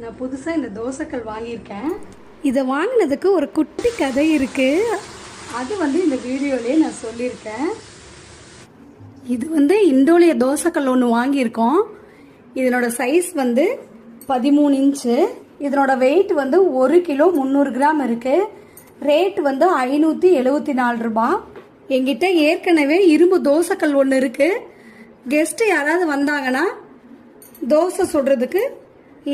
நான் புதுசாக இந்த தோசைக்கல் வாங்கியிருக்கேன். இதை வாங்கினதுக்கு ஒரு குட்டி கதை இருக்குது அது வந்து இந்த வீடியோலேயே நான் சொல்லியிருக்கேன். இது வந்து இண்டோலிய தோசைக்கல் ஒன்று வாங்கியிருக்கோம். இதனோட சைஸ் வந்து பதிமூணு இன்ச்சு. இதனோட வெயிட் வந்து ஒரு கிலோ முந்நூறு கிராம் இருக்குது ரேட் வந்து ஐநூற்றி எழுபத்தி நாலு ரூபாய். என்கிட்ட ஏற்கனவே இரும்பு தோசைக்கல் ஒன்று இருக்குது கெஸ்ட்டு யாராவது வந்தாங்கன்னா தோசை சுடுறதுக்கு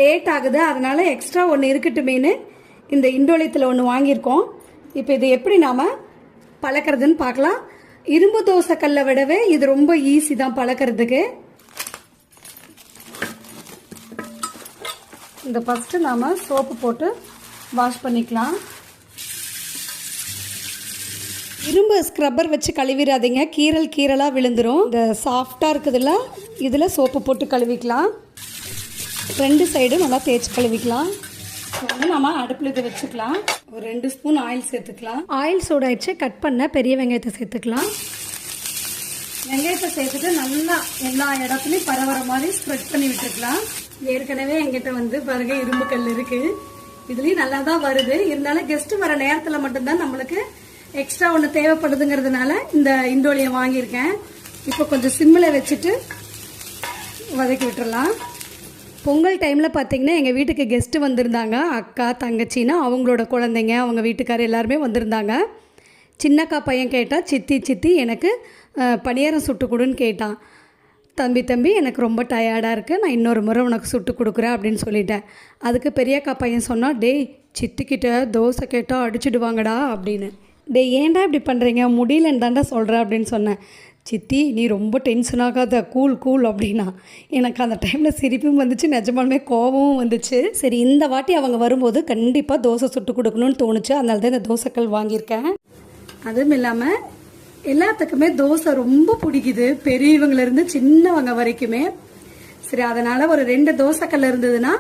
லேட் ஆகுது. அதனால் எக்ஸ்ட்ரா ஒன்று இருக்கட்டுமேனு இந்த இண்டோலியத்தில் ஒன்று வாங்கியிருக்கோம். இப்போ இது எப்படி நாம் பழக்கிறதுன்னு பார்க்கலாம். இரும்பு தோசை கல்லை விடவே இது ரொம்ப ஈஸி தான் பழக்கிறதுக்கு. இந்த ஃபஸ்ட்டு நாம் சோப்பு போட்டு வாஷ் பண்ணிக்கலாம். இரும்பு ஸ்க்ரப்பர் வச்சு கழுவிடாதீங்க. கீரல் கீரலாக விழுந்துரும். இந்த சாஃப்டாக இருக்குதுல்ல இதில் சோப்பு போட்டு கழுவிக்கலாம். ரெண்டு சைடும் நல்லா தேய்ச்சி கழுவிக்கலாம். வந்து நம்ம அடுப்பில் இதை வச்சுக்கலாம். ஒரு ரெண்டு ஸ்பூன் ஆயில் சேர்த்துக்கலாம். ஆயில் சூடாயிடுச்சு கட் பண்ண பெரிய வெங்காயத்தை சேர்த்துக்கலாம். வெங்காயத்தை சேர்த்துட்டு நல்லா எல்லா இடத்துலையும் பரவற மாதிரி ஸ்ப்ரெட் பண்ணி விட்டுருக்கலாம். ஏற்கனவே எங்கிட்ட வந்து பாருங்க இரும்பு கல் இருக்கு. இதுலயும் நல்லா தான் வருது. இருந்தாலும் கெஸ்ட் வர நேரத்துல மட்டும்தான் நம்மளுக்கு எக்ஸ்ட்ரா ஒன்று தேவைப்படுதுங்கிறதுனால இந்த இண்டோலியை வாங்கியிருக்கேன். இப்போ கொஞ்சம் சிம்மில் வச்சுட்டு வதக்கி விட்டுறலாம். பொங்கல் டைமில் பார்த்தீங்கன்னா எங்கள் வீட்டுக்கு கெஸ்ட்டு வந்திருந்தாங்க. அக்கா தங்கச்சின்னா அவங்களோட குழந்தைங்க அவங்க வீட்டுக்காரர் எல்லாருமே வந்திருந்தாங்க. சின்னக்கா பையன் கேட்டால் சித்தி சித்தி எனக்கு பணியாரம் சுட்டு கொடுன்னு கேட்டான். தம்பி தம்பி எனக்கு ரொம்ப டயர்டாக இருக்குது நான் இன்னொரு முறை உனக்கு சுட்டு கொடுக்குறேன் அப்படின்னு சொல்லிட்டேன். அதுக்கு பெரியக்கா பையன் சொன்னான் டேய் சித்திக்கிட்ட தோசை கேட்டால் அடிச்சிடுவாங்கடா அப்படின்னு. டேய் ஏன்டா இப்படி பண்ணுறீங்க முடியலன்னு தாண்டா சொல்கிறேன் அப்படின்னு சொன்னேன். சித்தி நீ ரொம்ப டென்ஷன் ஆகாத கூல் கூல் அப்படின்னா. எனக்கு அந்த டைமில் சிரிப்பும் வந்துச்சு நிஜமாலுமே கோபமும் வந்துச்சு. சரி இந்த வாட்டி அவங்க வரும்போது கண்டிப்பாக தோசை சுட்டு கொடுக்கணும்னு தோணுச்சு. அதனால தான் இந்த தோசைக்கல் வாங்கியிருக்கேன். அதுவும் இல்லாமல் எல்லாத்துக்குமே தோசை ரொம்ப பிடிக்குது. பெரியவங்கலேருந்து சின்னவங்க வரைக்குமே. சரி அதனால் ஒரு ரெண்டு தோசைக்கல் இருந்ததுன்னா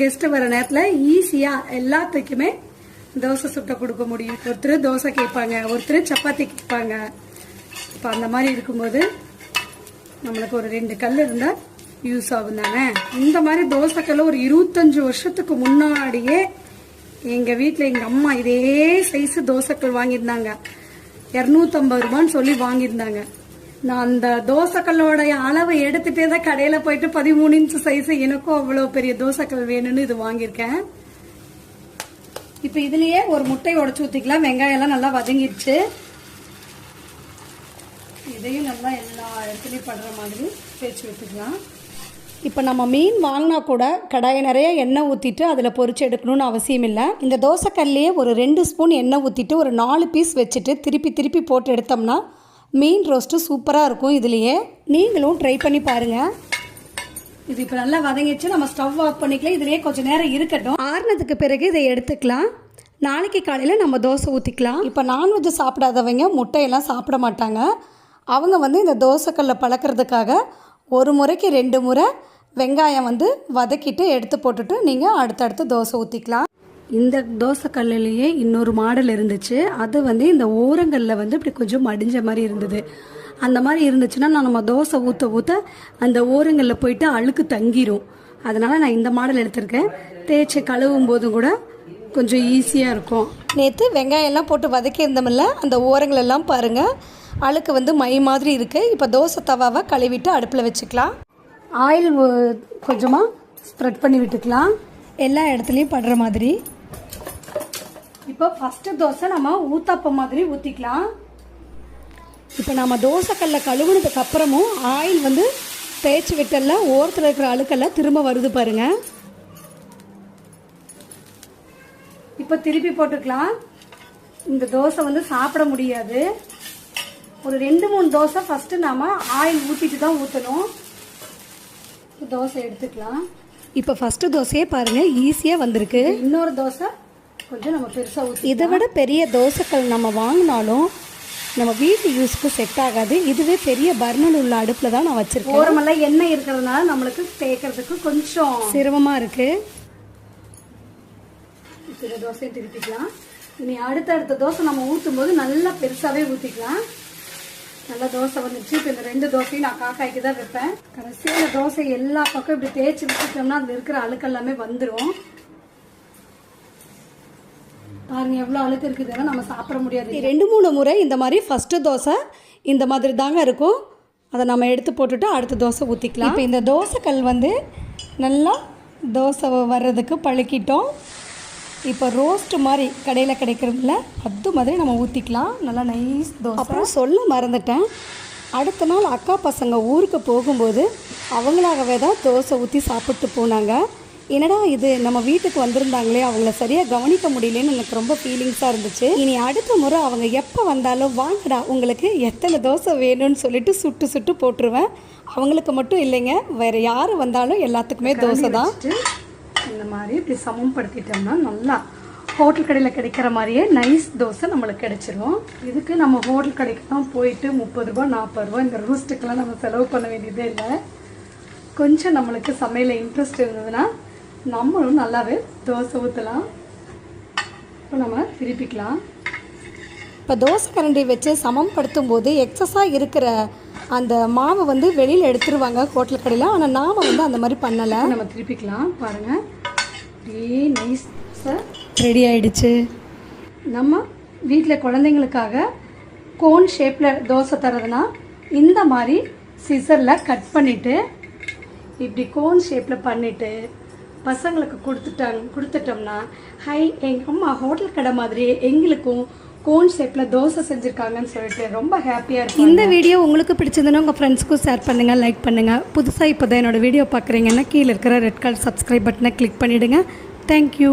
கெஸ்ட்டு வர நேரத்தில் ஈஸியாக எல்லாத்துக்குமே தோசை சுட்ட கொடுக்க முடியும். ஒருத்தர் தோசை கேட்பாங்க ஒருத்தர் சப்பாத்தி கேட்பாங்க. இப்போ அந்த மாதிரி இருக்கும்போது நம்மளுக்கு ஒரு ரெண்டு கல் இருந்தால் யூஸ் ஆகும் தானே? இந்த மாதிரி தோசைக்கல் ஒரு இருபத்தஞ்சு வருஷத்துக்கு முன்னாடியே எங்கள் வீட்டில் எங்கள் அம்மா இதே சைஸு தோசைக்கல் வாங்கியிருந்தாங்க. இரநூத்தம்பது ரூபான்னு சொல்லி வாங்கியிருந்தாங்க. நான் அந்த தோசைக்கல்லோடைய அளவை எடுத்துகிட்டே தான் கடையில் போயிட்டு பதிமூணு இன்ச்சு சைஸு எனக்கும் அவ்வளோ பெரிய தோசைக்கல் வேணும்னு இது வாங்கியிருக்கேன். இப்போ இதுலேயே ஒரு முட்டையை உடச்சி ஊற்றிக்கலாம் வெங்காயம்லாம் நல்லா வதங்கிடுச்சு இதையும் நல்லா எல்லா இடத்துலையும் படுற மாதிரி தேய்ச்சி விட்டுக்கலாம் இப்போ நம்ம மீன் வாங்கினா கூட கடாயை நிறைய எண்ணெய் ஊற்றிட்டு அதில் பொரிச்சு எடுக்கணும்னு அவசியம் இல்லை. இந்த தோசைக்கல்லையே ஒரு ரெண்டு ஸ்பூன் எண்ணெய் ஊற்றிட்டு ஒரு நாலு பீஸ் வச்சுட்டு திருப்பி திருப்பி போட்டு எடுத்தோம்னா மீன் ரோஸ்ட்டு சூப்பராக இருக்கும் இதுலேயே. நீங்களும் ட்ரை பண்ணி பாருங்கள் இது இப்போ நல்லா வதங்கிச்சு நம்ம ஸ்டவ் ஆஃப் பண்ணிக்கலாம். இதுலயே கொஞ்சம் நேரம் இருக்கட்டும். ஆறுனதுக்கு பிறகு இதை எடுத்துக்கலாம். நாளைக்கு காலையில் நம்ம தோசை ஊற்றிக்கலாம் இப்போ நான்வெஜ் சாப்பிடாதவங்க முட்டையெல்லாம் சாப்பிட மாட்டாங்க. அவங்க வந்து இந்த தோசைக்கல்லை பழக்கிறதுக்காக ஒரு முறைக்கு ரெண்டு முறை வெங்காயம் வந்து வதக்கிட்டு எடுத்து போட்டுட்டு நீங்கள் அடுத்தடுத்து தோசை ஊற்றிக்கலாம் இந்த தோசைக்கல்லுலேயே இன்னொரு மாடல் இருந்துச்சு. அது வந்து இந்த ஓரங்களில் வந்து இப்படி கொஞ்சம் மடிஞ்ச மாதிரி இருந்தது. அந்த மாதிரி இருந்துச்சுன்னா நான் நம்ம தோசை ஊற்ற ஊற்ற அந்த ஓரங்களில் போயிட்டு அழுக்கு தங்கிரும். அதனால் நான் இந்த மாடல் எடுத்திருக்கேன். தேய்ச்சி கழுவும் போதும் கூட கொஞ்சம் ஈஸியாக இருக்கும். நேற்று வெங்காயம் எல்லாம் போட்டு வதக்கி இருந்தோம்ல அந்த ஓரங்கள் எல்லாம் பாருங்கள் அழுக்கு வந்து மை மாதிரி இருக்குது இப்போ தோசை தவாவை கழுவிட்டு அடுப்பில் வச்சுக்கலாம். ஆயில் கொஞ்சமாக ஸ்ப்ரெட் பண்ணி விட்டுக்கலாம். எல்லா இடத்துலையும் படுற மாதிரி. இப்போ ஃபஸ்ட்டு தோசை நம்ம ஊத்தாப்பம் மாதிரி ஊற்றிக்கலாம் இப்போ நம்ம தோசைக்கல்ல கழுவுனதுக்கு அப்புறமும் ஆயில் வந்து தேய்ச்சி விட்டல ஓரத்தில் இருக்கிற அழுக்கெல்லாம் திரும்ப வருது பாருங்க. இப்போ திருப்பி போட்டுக்கலாம். இந்த தோசை வந்து சாப்பிட முடியாது. ஒரு ரெண்டு மூணு தோசை ஃபஸ்ட்டு நாம ஆயில் ஊற்றிட்டு தான் ஊற்றணும் தோசை எடுத்துக்கலாம். இப்போ ஃபஸ்ட்டு தோசையே பாருங்கள் ஈஸியாக வந்திருக்கு. இன்னொரு தோசை கொஞ்சம் நம்ம பெருசாக ஊற்றி இதை விட பெரிய தோசைக்கல் நம்ம வாங்கினாலும் நம்ம வீட்டு யூஸ்க்கு செட் ஆகாது. இதுவே பெரிய பர்னர் உள்ள அடுப்பில் தான் நான் வச்சிருக்கேன். ஓரமெல்லாம் எண்ணெய் இருக்கிறதுனால நம்மளுக்கு தேய்க்கிறதுக்கு கொஞ்சம் சிரமமாக இருக்கு. இந்த தோசையை திருப்பிக்கலாம். இனி அடுத்தடுத்த தோசை நம்ம ஊற்றும் போது நல்லா பெருசாகவே ஊற்றிக்கலாம் நல்லா தோசை வந்துச்சு இப்போ இந்த ரெண்டு தோசையும் நான் காக்காய்க்கு தான் வைப்பேன். கடைசியில் தோசை எல்லா பக்கம் இப்படி தேய்ச்சி வச்சுட்டோம்னா அதில் இருக்கிற அழுக்கு எல்லாமே வந்துடும் பாருங்க எவ்வளோ அழுக்கு இருக்குதுன்னா நம்ம சாப்பிட முடியாது. ரெண்டு மூணு முறை இந்த மாதிரி ஃபஸ்ட்டு தோசை இந்த மாதிரி தாங்க இருக்கும். அதை நம்ம எடுத்து போட்டுட்டு அடுத்த தோசை ஊற்றிக்கலாம் இப்போ இந்த தோசைக்கல் வந்து நல்லா தோசை வர்றதுக்கு பழக்கிட்டோம். இப்போ ரோஸ்ட் மாதிரி கடையில் கிடைக்கிறதுல அது மாதிரி நம்ம ஊற்றிக்கலாம் நல்லா நைஸ் தோசை. அப்புறம் சொல்ல மறந்துட்டேன். அடுத்த நாள் அக்கா பசங்க ஊருக்கு போகும்போது அவங்களாகவே தான் தோசை ஊற்றி சாப்பிட்டு போனாங்க. என்னடா இது? நம்ம வீட்டுக்கு வந்திருந்தாங்களே அவங்கள சரியாக கவனிக்க முடியலன்னு எனக்கு ரொம்ப ஃபீலிங்ஸாக இருந்துச்சு. இனி அடுத்த முறை அவங்க எப்போ வந்தாலும் வாங்கடா உங்களுக்கு எத்தனை தோசை வேணும்னு சொல்லிட்டு சுட்டு சுட்டு போட்டுருவேன். அவங்களுக்கு மட்டும் இல்லைங்க வேறு யார் வந்தாலும் எல்லாத்துக்குமே தோசை தான். இந்த மாதிரி இப்படி சமப்படுத்திட்டோம்னா நல்லா ஹோட்டல் கடையில் கிடைக்கிற மாதிரியே நைஸ் தோசை நம்மளுக்கு கிடைச்சிரும். இதுக்கு நம்ம ஹோட்டல் கடைக்கு தான் போயிட்டு முப்பது ரூபா நாற்பது ரூபா இந்த ரூஸ்ட்டுக்கெல்லாம் நம்ம செலவு பண்ண வேண்டியதே இல்லை. கொஞ்சம் நம்மளுக்கு சமையலில் இன்ட்ரெஸ்ட் இருந்ததுன்னா நம்மளும் நல்லாவே தோசை ஊற்றலாம் இப்போ நம்ம திருப்பிக்கலாம். இப்போ தோசை கரண்டி வச்சு சமப்படுத்தும் போது எக்ஸஸாக இருக்கிற அந்த மாவை வந்து வெளியில் எடுத்துருவாங்க ஹோட்டல் கடையில். ஆனால் நாம் வந்து அந்த மாதிரி பண்ணலை. நம்ம திருப்பிக்கலாம். பாருங்கள் அப்படியே நைஸ் ரெடி ஆயிடுச்சு. நம்ம வீட்டில் குழந்தைங்களுக்காக கோன் ஷேப்பில் தோசை தரதுன்னா இந்த மாதிரி சிசரில் கட் பண்ணிவிட்டு இப்படி கோன் ஷேப்பில் பண்ணிவிட்டு பசங்களுக்கு கொடுத்துட்டாங்க கொடுத்துட்டோம்னா ஹை எங்கள் அம்மா ஹோட்டல் கடை மாதிரியே எங்களுக்கும் கோன் ஷேப்பில் தோசை செஞ்சுருக்காங்கன்னு சொல்லிட்டு ரொம்ப ஹாப்பியாக இருக்கும் இந்த வீடியோ உங்களுக்கு பிடிச்சிருந்தனா உங்கள் ஃப்ரெண்ட்ஸ்க்கும் ஷேர் பண்ணுங்கள் லைக் பண்ணுங்கள் புதுசாக இப்போ தான் என்னோடய வீடியோ பார்க்குறீங்கன்னா கீழே இருக்கிற ரெட் கலர் சப்ஸ்கிரைப் பட்டனை கிளிக் பண்ணிவிடுங்க தேங்க்யூ